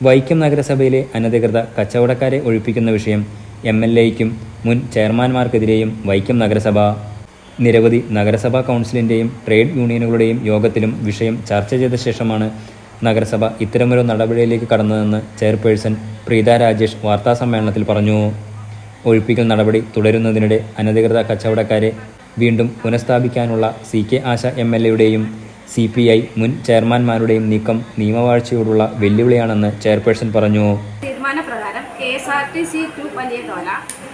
വൈക്കം നഗരസഭയിലെ അനധികൃത കച്ചവടക്കാരെ ഒഴിപ്പിക്കുന്ന വിഷയം എം എൽ എയ്ക്കും മുൻ ചെയർമാൻമാർക്കെതിരെയും വൈക്കം നഗരസഭ നിരവധി നഗരസഭാ കൗൺസിലിന്റെയും ട്രേഡ് യൂണിയനുകളുടെയും യോഗത്തിലും വിഷയം ചർച്ച ചെയ്ത ശേഷമാണ് നഗരസഭ ഇത്തരമൊരു നടപടിയിലേക്ക് കടന്നതെന്ന് ചെയർപേഴ്സൺ പ്രീത രാജേഷ് വാർത്താസമ്മേളനത്തിൽ പറഞ്ഞു. ഒഴിപ്പിക്കൽ നടപടി തുടരുന്നതിനിടെ അനധികൃത കച്ചവടക്കാരെ വീണ്ടും പുനഃസ്ഥാപിക്കാനുള്ള C K Asha M L എയുടെയും സി പി ഐ മുൻ ചെയർമാൻമാരുടെയും നീക്കം നിയമവാഴ്ചയോടുള്ള വെല്ലുവിളിയാണെന്ന് ചെയർപേഴ്സൺ പറഞ്ഞു. തീരുമാനപ്രകാരം K S R T C to വലിയതോല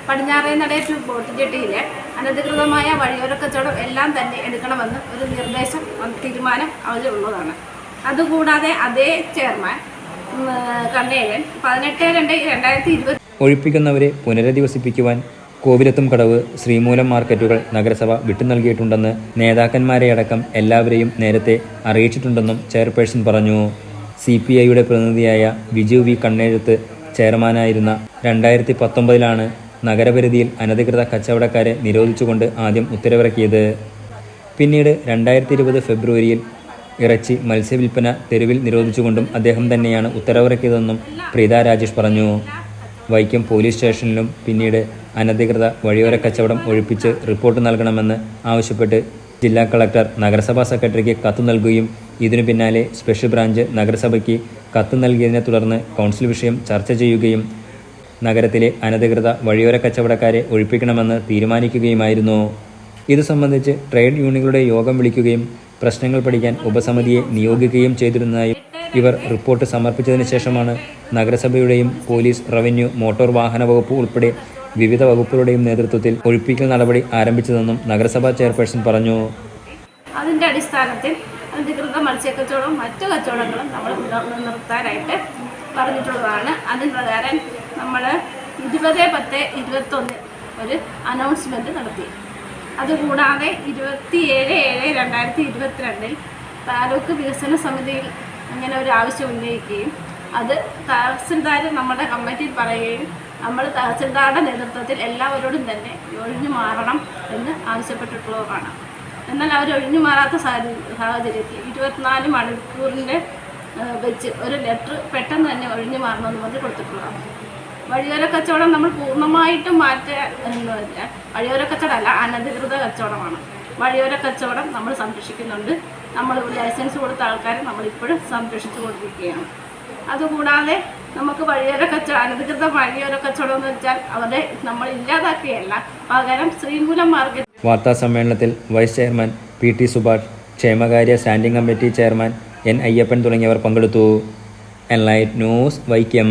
പടിഞ്ഞാറേനട ടു ബോട്ടുജെട്ടിയിലെ അനധികൃതമായ വഴിയോര കച്ചവടം എല്ലാം തന്നെ എടുക്കണമെന്ന് ഒരു നിർദ്ദേശം തീരുമാനം അതിലുള്ളതാണ് അതുകൂടാതെ അതേ ചെയർമാൻ ഉം, കണ്ണേഴൻ പതിനെട്ട് രണ്ട് രണ്ടായിരത്തി ഇരുപത്തി ഒഴിപ്പിക്കുന്നവരെ പുനരധിവസിപ്പിക്കുവാൻ കോവിലത്തും കടവ് ശ്രീമൂലം മാർക്കറ്റുകൾ നഗരസഭ വിട്ടു നൽകിയിട്ടുണ്ടെന്ന് നേതാക്കന്മാരെയടക്കം എല്ലാവരെയും നേരത്തെ അറിയിച്ചിട്ടുണ്ടെന്നും ചെയർപേഴ്സൺ പറഞ്ഞു. സി പി ഐയുടെ പ്രതിനിധിയായ വിജു വി കണ്ണെഴുത്ത് ചെയർമാനായിരുന്ന രണ്ടായിരത്തി പത്തൊമ്പതിലാണ് നഗരപരിധിയിൽ അനധികൃത കച്ചവടക്കാരെ നിരോധിച്ചുകൊണ്ട് ആദ്യം ഉത്തരവിറക്കിയത്. പിന്നീട് രണ്ടായിരത്തി ഇരുപത് ഫെബ്രുവരിയിൽ ഇറച്ചി മത്സ്യവില്പന തെരുവിൽ നിരോധിച്ചുകൊണ്ടും അദ്ദേഹം തന്നെയാണ് ഉത്തരവിറക്കിയതെന്നും പ്രീത രാജേഷ് പറഞ്ഞു. വൈക്കം പോലീസ് സ്റ്റേഷനിലും പിന്നീട് അനധികൃത വഴിയോര കച്ചവടം ഒഴിപ്പിച്ച് റിപ്പോർട്ട് നൽകണമെന്ന് ആവശ്യപ്പെട്ട് ജില്ലാ കളക്ടർ നഗരസഭാ സെക്രട്ടറിക്ക് കത്ത് നൽകുകയും ഇതിനു പിന്നാലെ സ്പെഷ്യൽ ബ്രാഞ്ച് നഗരസഭയ്ക്ക് കത്ത് നൽകിയതിനെ തുടർന്ന് കൗൺസിൽ വിഷയം ചർച്ച ചെയ്യുകയും നഗരത്തിലെ അനധികൃത വഴിയോര കച്ചവടക്കാരെ ഒഴിപ്പിക്കണമെന്ന് തീരുമാനിക്കുകയുമായിരുന്നു. ഇത് സംബന്ധിച്ച് ട്രേഡ് യൂണിയനുകളുടെ യോഗം വിളിക്കുകയും പ്രശ്നങ്ങൾ പഠിക്കാൻ ഉപസമിതിയെ നിയോഗിക്കുകയും ചെയ്തിരുന്നതായും ഇവർ റിപ്പോർട്ട് സമർപ്പിച്ചതിന് ശേഷമാണ് നഗരസഭയുടെയും പോലീസ് റവന്യൂ മോട്ടോർ വാഹന വകുപ്പ് ഉൾപ്പെടെ വിവിധ വകുപ്പുകളുടെയും നേതൃത്വത്തിൽ ഒഴിപ്പിക്കൽ നടപടി ആരംഭിച്ചതെന്നും നഗരസഭാ ചെയർപേഴ്സൺ പറഞ്ഞു. അതിന്റെ അടിസ്ഥാനത്തിൽ അനധികൃത മത്സ്യക്കച്ചവടവും മറ്റു കച്ചവടങ്ങളും നമ്മൾ നിർ- നിർത്താനായിട്ട് പറഞ്ഞിട്ടുള്ളതാണ്. അതിന് പ്രകാരം നമ്മൾ ഇരുപത് പത്ത് ഇരുപത്തൊന്ന് ഒരു അനൗൺസ്മെന്റ് നടത്തി. അതുകൂടാതെ ഇരുപത്തി ഏഴ് ഏഴ് രണ്ടായിരത്തി ഇരുപത്തിരണ്ടിൽ താലൂക്ക് വികസന സമിതിയിൽ ഇങ്ങനെ ഒരു ആവശ്യം ഉന്നയിക്കുകയും അത് തഹസിൽദാർ നമ്മുടെ കമ്മിറ്റിയിൽ പറയുകയും നമ്മൾ തഹസിൽദാരുടെ നേതൃത്വത്തിൽ എല്ലാവരോടും തന്നെ ഒഴിഞ്ഞു മാറണം എന്ന് ആവശ്യപ്പെട്ടിട്ടുള്ളതാണ് എന്നാൽ അവർ ഒഴിഞ്ഞു മാറാത്ത സാഹചര്യ- സാഹചര്യത്തിൽ ഇരുപത്തിനാല് മണിക്കൂറിന്റെ വെച്ച് ഒരു ലെറ്റർ പെട്ടെന്ന് തന്നെ ഒഴിഞ്ഞു മാറണമെന്ന് പറഞ്ഞ് കൊടുത്തിട്ടുള്ളതാണ്. വഴിയോര കച്ചവടം നമ്മൾ പൂർണമായിട്ടും പറഞ്ഞാൽ വഴിയോര കച്ചവടമല്ല അനധികൃത കച്ചവടമാണ്. വഴിയോര കച്ചവടം നമ്മൾ സംരക്ഷിക്കുന്നുണ്ട്. നമ്മൾ ലൈസൻസ് കൊടുത്ത ആൾക്കാരെ നമ്മളിപ്പോഴും സംരക്ഷിച്ചു കൊണ്ടിരിക്കുകയാണ്. അതുകൂടാതെ നമുക്ക് വഴിയോര കച്ചവടം അനധികൃത വഴിയോര കച്ചവടം എന്ന് വെച്ചാൽ അവരെ നമ്മൾ ഇല്ലാതാക്കുകയല്ല. പകരം ശ്രീമൂലം മാർക്കറ്റ് വാർത്താ സമ്മേളനത്തിൽ vice chairman P T Subhash ക്ഷേമകാര്യ standing committee chairman N Ayyappan തുടങ്ങിയവർ പങ്കെടുത്തു. N light news Vaikom.